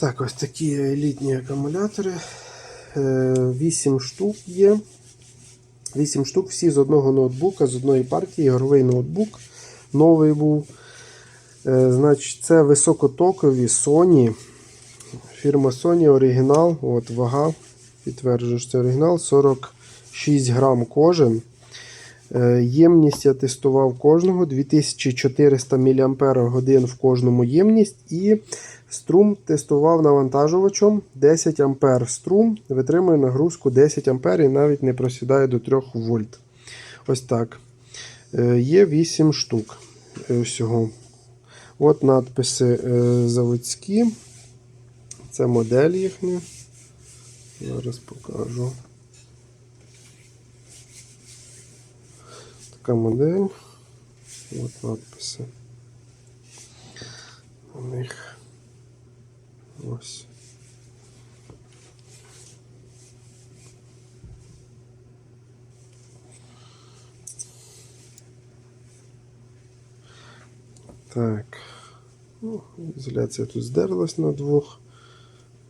Так, ось такі елітні акумулятори. 8 штук є. 8 штук, всі з одного ноутбука, з одної партії, ігровий ноутбук. Новий був. Е, Значить, це високотокові Sony. Фірма Sony оригінал. От вага. Підтверджую, що це оригінал. 46 грам кожен. Е, Ємність я тестував кожного 2400 мАч в кожному ємність. І струм тестував навантажувачем 10 А струм, витримує нагрузку 10 А і навіть не просідає до 3 вольт. Ось так. Е, Є 8 штук е, всього. От надписи заводські. Це модель їхня. Зараз покажу. Така модель. От надписи. У них ось. Так. Ну, ізоляція тут здерлась на двох.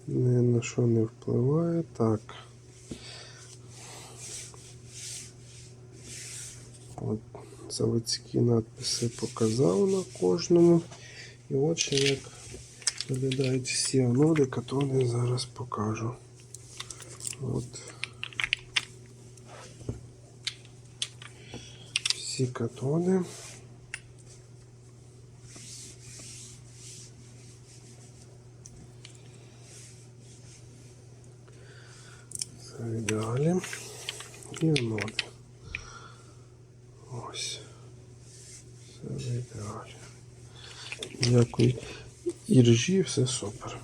Ні на що не впливає. Так. От заводські надписи показав на кожному. І от ще як виглядають всі аноди, катони зараз покажу. От. Всі катони. Це. І аноди. Ось. Все в ідеалі. І іржі, все супер.